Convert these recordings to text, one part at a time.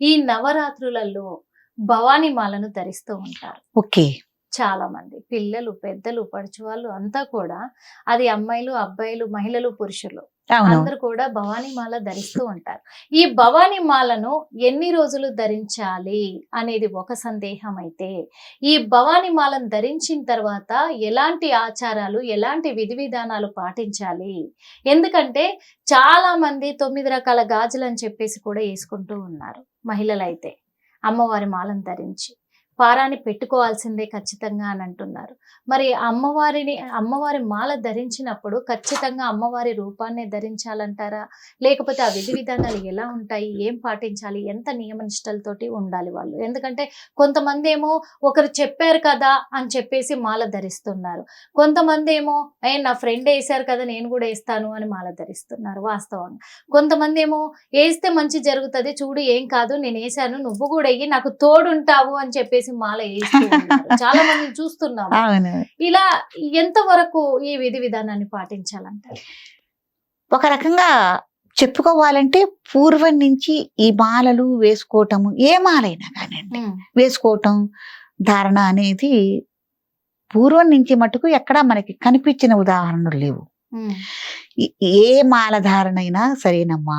ఈ నవరాత్రులలో భవానీ మాలను ధరిస్తూ ఉంటారు. ఓకే. చాలా మంది పిల్లలు పెద్దలు పడుచువాళ్ళు అంతా కూడా అది అమ్మాయిలు అబ్బాయిలు మహిళలు పురుషులు అందరూ కూడా భవానీ మాల ధరిస్తూ ఉంటారు. ఈ భవానీ మాలను ఎన్ని రోజులు ధరించాలి అనేది ఒక సందేహం అయితే ఈ భవానీ మాలను ధరించిన తర్వాత ఎలాంటి ఆచారాలు ఎలాంటి విధి విధానాలు పాటించాలి? ఎందుకంటే చాలా మంది తొమ్మిది రకాల గాజులు అని చెప్పేసి కూడా వేసుకుంటూ ఉన్నారు. మహిళలైతే. అమ్మవారి మాలను ధరించి. పారాన్ని పెట్టుకోవాల్సిందే ఖచ్చితంగా అని అంటున్నారు. మరి అమ్మవారిని అమ్మవారి మాల ధరించినప్పుడు ఖచ్చితంగా అమ్మవారి రూపాన్ని ధరించాలంటారా? లేకపోతే ఆ విధి విధానాలు ఎలా ఉంటాయి? ఏం పాటించాలి? ఎంత నియమ నిష్టలతోటి ఉండాలి వాళ్ళు? ఎందుకంటే కొంతమంది ఏమో ఒకరు చెప్పారు కదా అని చెప్పేసి మాల ధరిస్తున్నారు. కొంతమంది ఏమో ఏ నా ఫ్రెండ్ వేశారు కదా నేను కూడా వేస్తాను అని మాల ధరిస్తున్నారు వాస్తవంగా. కొంతమంది ఏమో వేస్తే మంచి జరుగుతుంది చూడు ఏం కాదు నేను వేసాను నువ్వు కూడా అయ్యి నాకు తోడుంటావు అని చెప్పేసి మాల వేస్తూ. చాలా మంది చూస్తున్నాము. అవును ఇలా ఎంత వరకు ఈ విధి విధానాన్ని పాటించాలంటారు? ఒక రకంగా చెప్పుకోవాలంటే పూర్వం నుంచి ఈ మాలలు వేసుకోవటము ఏ మాలైనా కానివ్వండి. ఉమ్, వేసుకోవటం ధారణ అనేది పూర్వం నుంచి మటుకు ఎక్కడా మనకి కనిపించిన ఉదాహరణలు లేవు. ఏ మాల ధారణ అయినా సరేనమ్మా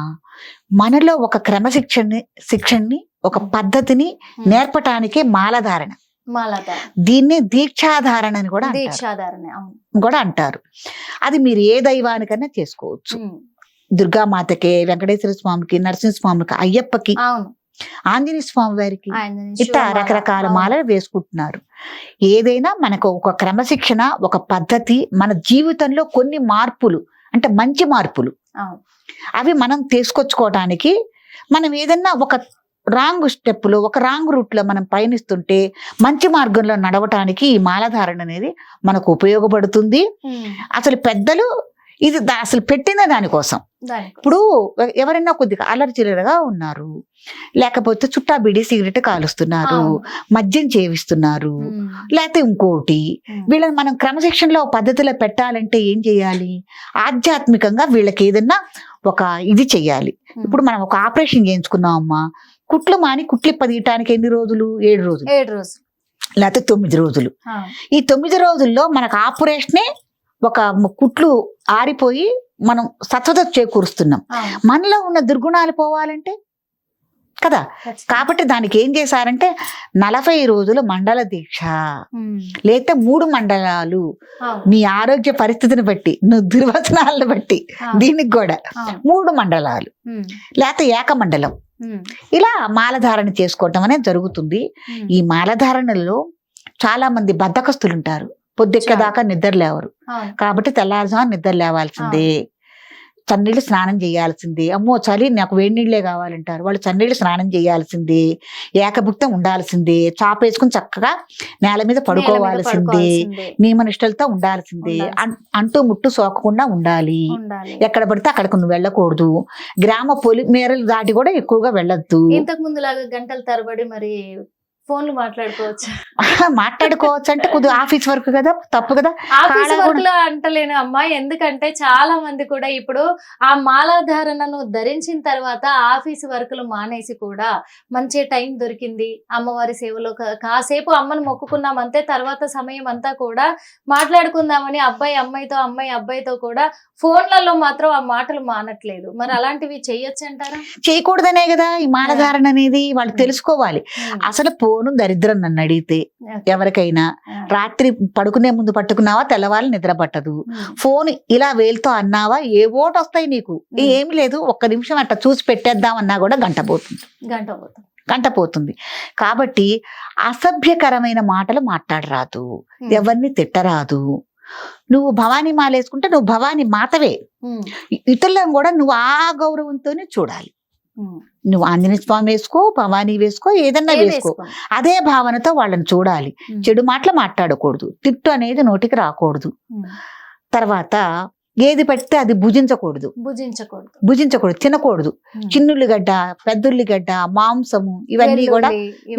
మనలో ఒక క్రమశిక్షణని శిక్షణని ఒక పద్ధతిని. నేర్పటానికే మాలధారణ. దీన్ని దీక్షాధారణ అని కూడా. దీక్షాధారణ కూడా అంటారు. అది మీరు ఏ దైవానికైనా చేసుకోవచ్చు. దుర్గామాతకి వెంకటేశ్వర స్వామికి నరసింహస్వామికి అయ్యప్పకి ఆంజనేయ స్వామి వారికి ఇట్లా రకరకాల. మాలలు వేసుకుంటున్నారు. ఏదైనా మనకు ఒక క్రమశిక్షణ ఒక పద్ధతి మన జీవితంలో కొన్ని మార్పులు అంటే మంచి మార్పులు. అవి మనం తీసుకొచ్చుకోవడానికి మనం ఏదన్నా ఒక రాంగ్ స్టెప్లో ఒక రాంగ్ రూట్లో మనం పయనిస్తుంటే మంచి మార్గంలో నడవటానికి ఈ మాలధారణ అనేది మనకు ఉపయోగపడుతుంది. అసలు పెద్దలు ఇది అసలు పెట్టిన దానికోసం. దానికి. ఇప్పుడు ఎవరైనా కొద్దిగా అలర్చిలగా ఉన్నారు లేకపోతే చుట్టా బిడి సిగరెట్ కాలుస్తున్నారు. మద్యం చేవిస్తున్నారు లేకపోతే ఇంకోటి వీళ్ళని మనం క్రమశిక్షణలో పద్ధతిలో పెట్టాలంటే ఏం చేయాలి? ఆధ్యాత్మికంగా వీళ్ళకి ఏదన్నా ఒక ఇది చెయ్యాలి. ఇప్పుడు మనం ఒక ఆపరేషన్ చేయించుకున్నాం అమ్మా కుట్లు మాని కుట్లు పదియటానికి ఎన్ని రోజులు? ఏడు రోజులు. ఏడు రోజులు. లేకపోతే తొమ్మిది రోజులు. ఈ తొమ్మిది రోజుల్లో మనకు ఆపరేషనే ఒక కుట్లు ఆరిపోయి మనం సత్వత చేకూరుస్తున్నాం. మనలో ఉన్న దుర్గుణాలు పోవాలంటే కదా. కాబట్టి దానికి ఏం చేశారంటే నలభై రోజులు మండల దీక్ష. లేకపోతే మూడు మండలాలు. నీ ఆరోగ్య పరిస్థితిని బట్టి నువ్వు దుర్వచనాలను బట్టి. దీనికి కూడా. మూడు మండలాలు. లేకపోతే ఏకమండలం. ఇలా మాలధారణ చేసుకోవటం అనేది జరుగుతుంది. ఈ మాలధారణలో చాలా మంది బద్దకస్తులు ఉంటారు పొద్దెక్కేదాకా నిద్ర లేవరు. కాబట్టి తెల్లారుజాము నిద్ర లేవాల్సిందే. చన్నీళ్ళు స్నానం చేయాల్సిందే. అమ్మో చలి నాకు వేడి నీళ్ళే కావాలంటారు. వాళ్ళు చన్నీళ్ళు స్నానం చేయాల్సిందే. ఏకభుక్తం ఉండాల్సిందే. చాపేసుకుని చక్కగా నేల మీద పడుకోవాల్సిందే. పడుకోవాల్సిందే. నియమనిష్టలతో ఉండాల్సిందే. అంటూ ముట్టు సోకకుండా ఉండాలి. ఉండాలి. ఎక్కడ పడితే అక్కడికి నువ్వు వెళ్ళకూడదు. గ్రామ పొలి మేరలు దాటి కూడా ఎక్కువగా వెళ్ళొద్దు. ఇంతకు ముందు లాగా గంటల తరబడి మరి ఫోన్లు మాట్లాడుకోవచ్చు? మాట్లాడుకోవచ్చు అంటే కొద్దిగా ఆఫీస్ వర్క్ కదా తప్పు కదా. ఆఫీస్ వర్క్లో అంటలేను అమ్మా ఎందుకంటే చాలా మంది కూడా ఇప్పుడు ఆ మాలాధారణను ధరించిన తర్వాత ఆఫీస్ వర్కులు మానేసి కూడా మంచి టైం దొరికింది. అమ్మవారి సేవలో కాసేపు అమ్మను మొక్కుకున్నాం అంతే తర్వాత సమయం అంతా కూడా మాట్లాడుకుందామని అబ్బాయి అమ్మాయితో అమ్మాయి అబ్బాయితో కూడా ఫోన్లలో మాత్రం ఆ మాటలు మానట్లేదు. మరి అలాంటివి చెయ్యొచ్చు అంటారా? చేయకూడదనే కదా ఈ మానధారణ అనేది వాళ్ళు. తెలుసుకోవాలి. అసలు ఫోను దరిద్రం నన్ను అడిగితే ఎవరికైనా. రాత్రి పడుకునే ముందు పట్టుకున్నావా? తెల్లవాళ్ళు నిద్ర పట్టదు. ఫోన్ ఇలా వేలుతో అన్నావా? ఏ ఓటు వస్తాయి నీకు. ఏమి లేదు. ఒక్క నిమిషం అట్లా చూసి పెట్టేద్దాం అన్నా కూడా గంట పోతుంది. గంట పోతుంది. గంట పోతుంది. కాబట్టి అసభ్యకరమైన మాటలు మాట్లాడరాదు. ఎవరిని తిట్టరాదు. నువ్వు భవానీ మాల వేసుకుంటే నువ్వు భవానీ మాతవే. ఇతరులను కూడా నువ్వు ఆ గౌరవంతోనే చూడాలి. నువ్వు ఆంజనేయ స్వామి వేసుకో భవానీ వేసుకో ఏదన్నా ఏది వేసుకో. అదే భావనతో వాళ్ళని చూడాలి. చెడు మాటలు మాట్లాడకూడదు తిట్టు అనేది నోటికి రాకూడదు. తర్వాత ఏది పెడితే అది భుజించకూడదు భుజించకూడదు భుజించకూడదు తినకూడదు. చిన్నుల్లిగడ్డ పెద్దుల్లిగడ్డ మాంసము ఇవన్నీ కూడా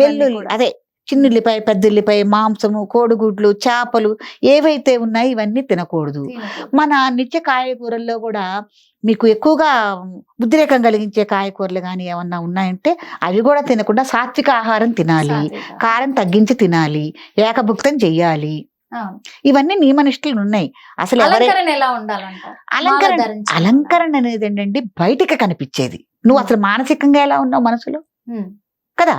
వెల్లుల్లి. అదే చిన్నుల్లిపాయ పెద్దల్లిపాయ మాంసము కోడిగుడ్లు చేపలు ఏవైతే ఉన్నాయో ఇవన్నీ తినకూడదు. మన నిత్య కాయగూరల్లో కూడా మీకు ఎక్కువగా ఉద్రేకం కలిగించే కాయగూరలు కానీ ఏమన్నా ఉన్నాయంటే అవి కూడా తినకుండా సాత్విక ఆహారం తినాలి. కారం తగ్గించి తినాలి. ఏకభుక్తం చెయ్యాలి. ఇవన్నీ నియమనిష్టలు ఉన్నాయి. అసలు అలంకరణ అలంకరణ. అలంకరణ అనేది ఏంటంటే బయటికి కనిపించేది. నువ్వు అసలు మానసికంగా ఎలా ఉన్నావు మనసులో? కదా?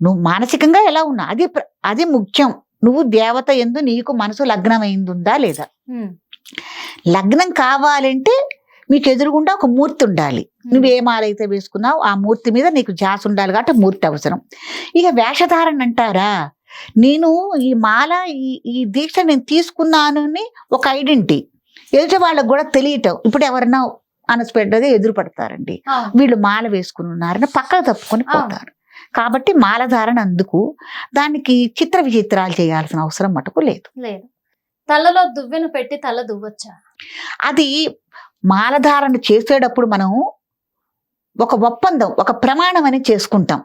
నువ్వు మానసికంగా ఎలా ఉన్నావు అది అది ముఖ్యం. నువ్వు దేవత ఎందు నీకు మనసు లగ్నమైందుందా లేదా? ఉమ్, లగ్నం కావాలంటే మీకు ఎదురుగుండా ఒక మూర్తి ఉండాలి. నువ్వు ఏ మాల అయితే వేసుకున్నావు ఆ మూర్తి మీద నీకు ధ్యాస ఉండాలి కాబట్టి మూర్తి అవసరం. ఇక వేషధారణ అంటారా? నేను ఈ మాల ఈ ఈ దీక్ష నేను తీసుకున్నాను అని ఒక ఐడెంటిటీ. ఎదుటి వాళ్ళకు కూడా తెలియటం. ఇప్పుడు ఎవరన్నా అనస్పెట్టగా ఎదురు పడతారండి. వీళ్ళు మాల వేసుకుని ఉన్నారని పక్కకు తప్పుకొని. పోతారు. కాబట్టి మాల ధారణ అందుకు దానికి చిత్ర విచిత్రాలు చేయాల్సిన అవసరం మటుకు లేదు. లేదు. తలలో దువ్వెను పెట్టి తల దువ్వచ్చా? అది మాలధారణ చేసేటప్పుడు మనం ఒక ఒప్పందం ఒక ప్రమాణం అని చేసుకుంటాం.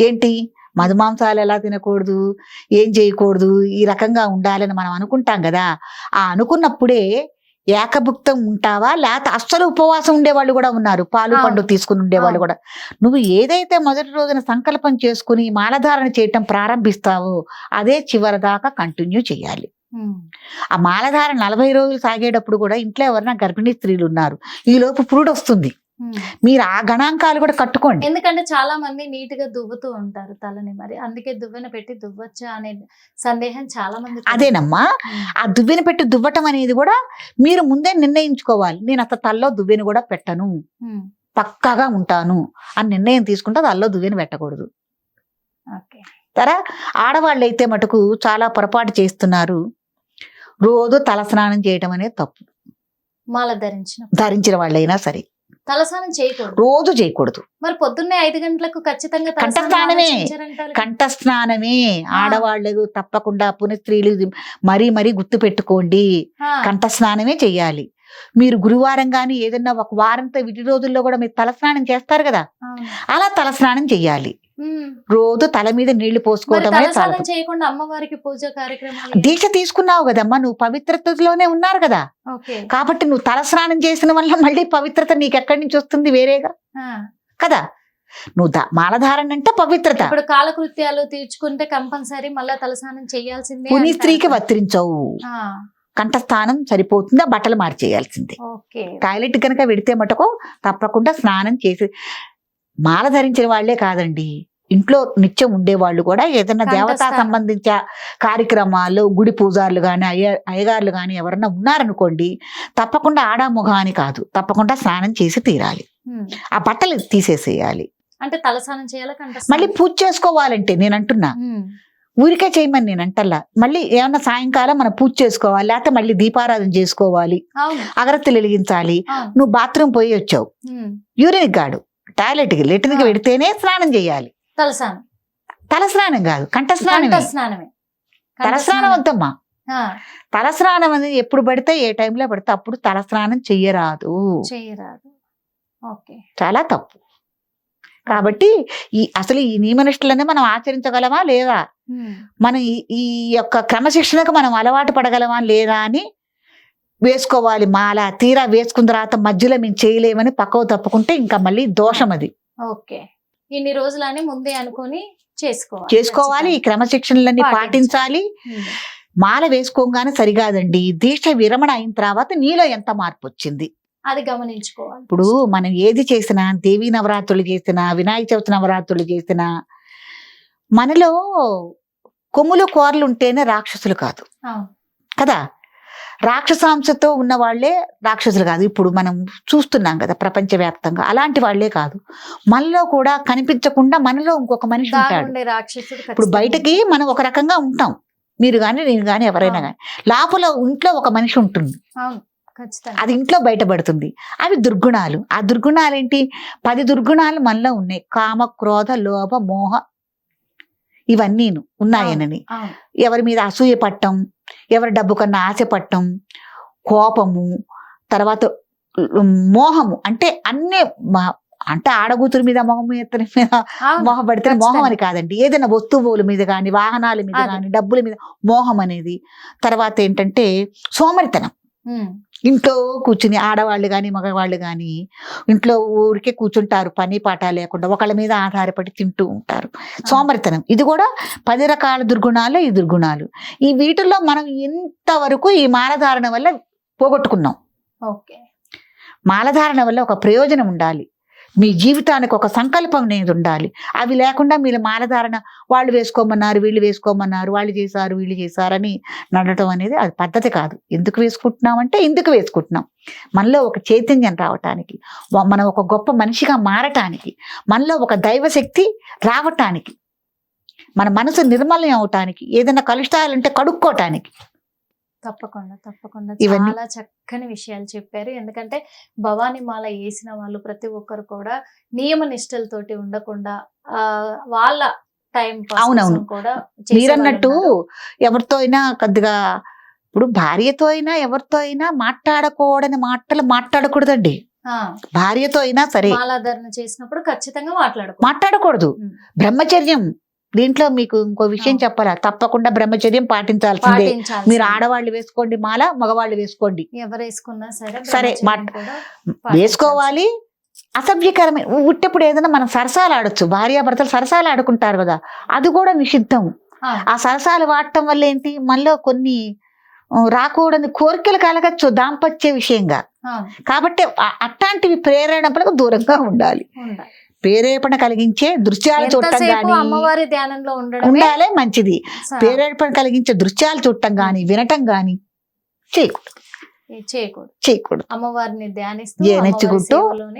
ఏంటి? మధుమాంసాలు ఎలా తినకూడదు? ఏం చేయకూడదు? ఈ రకంగా ఉండాలని మనం అనుకుంటాం కదా. ఆ అనుకున్నప్పుడే ఏకభుక్తం ఉంటావా లేకపోతే అస్సలు ఉపవాసం ఉండేవాళ్ళు కూడా ఉన్నారు పాలు. పండు తీసుకుని ఉండేవాళ్ళు. కూడా నువ్వు ఏదైతే మొదటి రోజున సంకల్పం చేసుకుని మాలధారణ చేయటం ప్రారంభిస్తావో అదే చివరిదాకా కంటిన్యూ చేయాలి ఆ మాలధార నలభై రోజులు సాగేటప్పుడు కూడా ఇంట్లో ఎవరైనా గర్భిణీ స్త్రీలు ఉన్నారు ఈ లోపు పురుడు వస్తుంది. మీరు ఆ గణాంకాలు కూడా కట్టుకోండి. ఎందుకంటే చాలా మంది నీట్గా దువ్వుతూ ఉంటారు తలని మరి. అందుకే దువ్వెన పెట్టి దువ్వచ్చా అనే సందేహం చాలా మంది అదేనమ్మా ఆ దువ్వెన పెట్టి దువ్వటం అనేది కూడా మీరు ముందే నిర్ణయించుకోవాలి. నేను అసలు తల్లో దువ్వెన కూడా పెట్టను. పక్కాగా ఉంటాను అని నిర్ణయం తీసుకుంటే తల్లో దువ్వెన పెట్టకూడదు. ఓకే. తరా ఆడవాళ్ళు అయితే మటుకు చాలా పొరపాటు చేస్తున్నారు. రోజు తలస్నానం చేయటం అనేది తప్పు. మాల ధరించిన ధరించిన వాళ్ళైనా సరే. తలస్నానం చేయకూడదు రోజు చేయకూడదు మరి పొద్దున్నే ఐదు గంటలకు ఖచ్చితంగా కంఠస్నానమే. కంఠస్నానమే. ఆడవాళ్ళు తప్పకుండా పునఃస్త్రీలు ఇది మరీ మరీ గుర్తు పెట్టుకోండి కంఠస్నానమే చెయ్యాలి మీరు గురువారం కానీ ఏదన్నా ఒక వారంతో విడి రోజుల్లో కూడా మీరు తలస్నానం చేస్తారు కదా. అలా తలస్నానం చెయ్యాలి ఉమ్. రోజు తల మీద నీళ్ళు చాలదు. చేయకుండా అమ్మవారికి పూజ కార్యక్రమాలు దీక్ష తీసుకున్నావు కదమ్మా నువ్వు పవిత్రతలోనే ఉన్నారు కదా. కాబట్టి నువ్వు తలస్నానం చేసిన వల్ల మళ్ళీ పవిత్రత నీకు ఎక్కడి నుంచి వస్తుంది వేరేగా. కదా? నువ్వు మాలధారణ అంటే పవిత్రత. ఇప్పుడు కాలకృత్యాలు తీర్చుకుంటే కంపల్సరీ మళ్ళా తలస్నానం చేయాల్సిందే పుని. స్త్రీకి వర్తించవు ఆ, కంఠస్థానం సరిపోతుందా? బట్టలు మార్చేయాల్సిందే. టాయిలెట్ కనుక వెడితే మటుకు తప్పకుండా స్నానం చేసి మాల ధరించిన వాళ్ళే కాదండి. ఇంట్లో నిత్యం ఉండేవాళ్ళు కూడా ఏదైనా దేవతా. సంబంధించిన కార్యక్రమాలు గుడి పూజారులు కానీ అయ్య అయ్యగారులు కానీ ఎవరన్నా ఉన్నారనుకోండి తప్పకుండా ఆడాముఖం అని కాదు. తప్పకుండా స్నానం చేసి తీరాలి. ఆ బట్టలు తీసేసేయాలి. అంటే తలస్నానం చేయాలి మళ్ళీ పూజ చేసుకోవాలంటే నేను అంటున్నా ఊరికే చేయమని నేను అంటల్లా మళ్ళీ ఏమన్నా సాయంకాలం మనం పూజ చేసుకోవాలి లేకపోతే మళ్ళీ దీపారాధన చేసుకోవాలి అగరత్తులు వెలిగించాలి నువ్వు బాత్రూమ్ పోయి వచ్చావు. యూరిన్ గాడు. టాయిలెట్కి లెట్రిన్కి ఆ. వెడితేనే స్నానం చేయాలి. తలస్నానం. తల స్నానం కాదు కంఠ స్నానం కంఠ స్నానమే తల స్నానం వద్దమ్మా. ఆ, తల స్నానం అనేది ఎప్పుడు పడితే ఏ టైంలో పడితే అప్పుడు తల స్నానం చెయ్యరాదు. చేయరాదు ఓకే. చాలా తప్పు. కాబట్టి ఈ అసలు ఈ నియమనిష్టలనే మనం ఆచరించగలమా లేదా. మనం ఈ యొక్క క్రమశిక్షణకు మనం అలవాటు పడగలమా లేదా అని వేసుకోవాలి మాల తీరా వేసుకున్న తర్వాత మధ్యలో మేము చేయలేమని పక్కకు తప్పుకుంటే ఇంకా మళ్ళీ దోషం అది. ఓకే. ఇన్ని రోజులని ముందే అనుకొని చేసుకోవాలి. చేసుకోవాలి ఈ క్రమశిక్షణలన్నీ పాటించాలి. మాల వేసుకోగానే సరిగాదండి. దీక్ష విరమణ అయిన తర్వాత నీలో ఎంత మార్పు వచ్చింది? అది గమనించుకోవాలి. ఇప్పుడు మనం ఏది చేసినా దేవీ నవరాత్రులు చేసినా వినాయక చవితి నవరాత్రులు చేసినా మనలో కొమ్ములు కోరలు ఉంటేనే రాక్షసులు కాదు. కదా? రాక్షసాంశతో ఉన్న వాళ్ళే రాక్షసులు కాదు. ఇప్పుడు మనం చూస్తున్నాం కదా ప్రపంచవ్యాప్తంగా. అలాంటి వాళ్ళే కాదు. మనలో కూడా కనిపించకుండా మనలో ఇంకొక మనిషి ఉంటాడు. ఇప్పుడు బయటకి మనం ఒక రకంగా ఉంటాం. మీరు కానీ నేను కానీ ఎవరైనా. కానీ లోపల ఇంట్లో ఒక మనిషి ఉంటుంది. అది ఇంట్లో బయటపడుతుంది. అవి దుర్గుణాలు. ఆ దుర్గుణాలు ఏంటి పది దుర్గుణాలు మనలో ఉన్నాయి. కామ క్రోధ లోభ మోహ. ఇవన్నీ ఉన్నాయనని. ఎవరి మీద అసూయ పట్టం ఎవరి డబ్బు కన్నా ఆశ పట్టం కోపము తర్వాత మోహము అంటే అన్ని అంటే ఆడగూతురు మీద మొహం మీద మీద. మోహం పడితే మోహం. అని కాదండి ఏదైనా వస్తువుల మీద కానీ వాహనాల మీద. కానీ డబ్బుల మీద మోహం అనేది తర్వాత ఏంటంటే సోమరితనం ఇంట్లో కూర్చుని ఆడవాళ్ళు కానీ మగవాళ్ళు కానీ ఇంట్లో ఊరికే కూర్చుంటారు. పని పాట లేకుండా ఒకళ్ళ మీద ఆధారపడి తింటూ ఉంటారు. సోమరితనం. ఇది కూడా పది రకాల దుర్గుణాలు ఈ దుర్గుణాలు. ఈ వీటిల్లో మనం ఇంతవరకు ఈ మాలధారణ వల్ల పోగొట్టుకున్నాం. ఓకే. మాలధారణ వల్ల ఒక ప్రయోజనం ఉండాలి. మీ జీవితానికి ఒక సంకల్పం అనేది ఉండాలి. అవి లేకుండా మీరు మాలధారణ వాళ్ళు వేసుకోమన్నారు వీళ్ళు వేసుకోమన్నారు వాళ్ళు చేశారు వీళ్ళు చేశారని నడటం అనేది అది పద్ధతి కాదు. ఎందుకు వేసుకుంటున్నాం అంటే ఎందుకు వేసుకుంటున్నాం? మనలో ఒక చైతన్యం రావటానికి మనం ఒక గొప్ప మనిషిగా మారటానికి మనలో ఒక దైవశక్తి రావటానికి మన మనసు నిర్మలం అవటానికి ఏదైనా కలుషాలుంటే కడుక్కోవటానికి తప్పకుండా తప్పకుండా. ఇవన్నీ- చాలా చక్కని విషయాలు చెప్పారు. ఎందుకంటే భవానీ మాల వేసిన వాళ్ళు ప్రతి ఒక్కరు కూడా నియమ నిష్టలతోటి ఉండకుండా ఆ వాళ్ళ టైం అవునవును. కూడా మీరన్నట్టు. ఎవరితో అయినా కొద్దిగా ఇప్పుడు భార్యతో అయినా ఎవరితో అయినా మాట్లాడకూడని మాటలు మాట్లాడకూడదండి. ఆ, భార్యతో అయినా సరే. మాలాధారణ చేసినప్పుడు ఖచ్చితంగా మాట్లాడుకో మాట్లాడకూడదు. ఉమ్. బ్రహ్మచర్యం. దీంట్లో మీకు ఇంకో విషయం. చెప్పాలా? తప్పకుండా బ్రహ్మచర్యం పాటించాల్సిందే. మీరు ఆడవాళ్ళు వేసుకోండి మాల మగవాళ్ళు వేసుకోండి. ఎవరు వేసుకున్నా సరే వేసుకోవాలి. అసభ్యకరమైన ఉట్టప్పుడు ఏదైనా మనం సరసాలు ఆడొచ్చు. భార్యాభర్తలు సరసాలు ఆడుకుంటారు కదా అది కూడా నిషిద్ధం. ఆ, సరసాలు వాడటం వల్ల ఏంటి? మనలో కొన్ని రాకూడని కోరికలు కలగచ్చు దాంపత్య విషయంగా. కాబట్టి అట్లాంటివి ప్రేరేపణకు దూరంగా ఉండాలి. ప్రేరేపణ కలిగించే దృశ్యాలు చూడటం గాని అమ్మవారి ధ్యానంలో ఉండాలే మంచిది. ప్రేరేపణ కలిగించే దృశ్యాలు చూడటం గాని వినటం గాని చేయకూడదు. చేయకూడదు. చేయకూడదు. అమ్మవారిని ధ్యానిస్తూ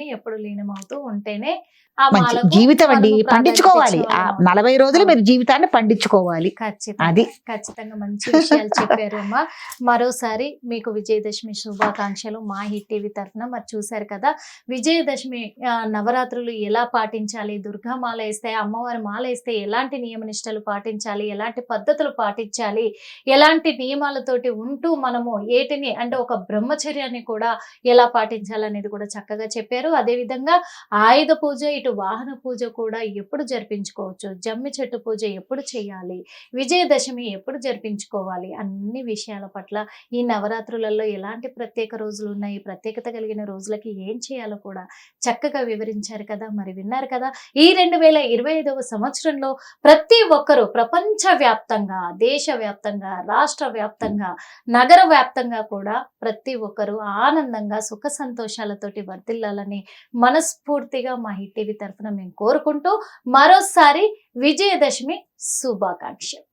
ఎప్పుడు లీనమవుతూ ఉంటేనే మంచి జీవితం అండి. పండించుకోవాలి. ఆ నలభై రోజులు. మీరు జీవితాన్ని పండించుకోవాలి. అది. ఖచ్చితంగా మంచి విషయాలు చెప్పారు అమ్మా. మరోసారి మీకు విజయదశమి శుభాకాంక్షలు మా హిట్ టీవీ తరఫున. మరి చూశారు కదా విజయదశమి నవరాత్రులు ఎలా పాటించాలి? దుర్గా మాల వేస్తే అమ్మవారి మాల వేస్తే ఎలాంటి నియమ నిష్టలు పాటించాలి? ఎలాంటి పద్ధతులు పాటించాలి? ఎలాంటి నియమాలతోటి ఉంటూ మనము ఏటిని అంటే ఒక బ్రహ్మచర్యాన్ని కూడా ఎలా పాటించాలనేది కూడా చక్కగా చెప్పారు. అదేవిధంగా ఆయుధ పూజ ఇటు వాహన పూజ కూడా ఎప్పుడు జరిపించుకోవచ్చు? జమ్మి చెట్టు పూజ ఎప్పుడు చేయాలి? విజయదశమి ఎప్పుడు జరిపించుకోవాలి? అన్ని విషయాల పట్ల ఈ నవరాత్రులలో ఎలాంటి ప్రత్యేక రోజులు ఉన్నాయి? ప్రత్యేకత కలిగిన రోజులకి ఏం చేయాలో కూడా చక్కగా వివరించారు కదా! మరి విన్నారు కదా! ఈ రెండు వేల ఇరవై ఐదవ సంవత్సరంలో ప్రతి ఒక్కరూ ప్రపంచ వ్యాప్తంగా దేశ వ్యాప్తంగా రాష్ట్ర వ్యాప్తంగా నగర వ్యాప్తంగా కూడా ప్రతి ఒక్కరూ ఆనందంగా సుఖ సంతోషాలతోటి వర్ధిల్లాలని మనస్ఫూర్తిగా మా హిట్ టీవీ తరఫున మేము కోరుకుంటూ మరోసారి విజయదశమి శుభాకాంక్షలు.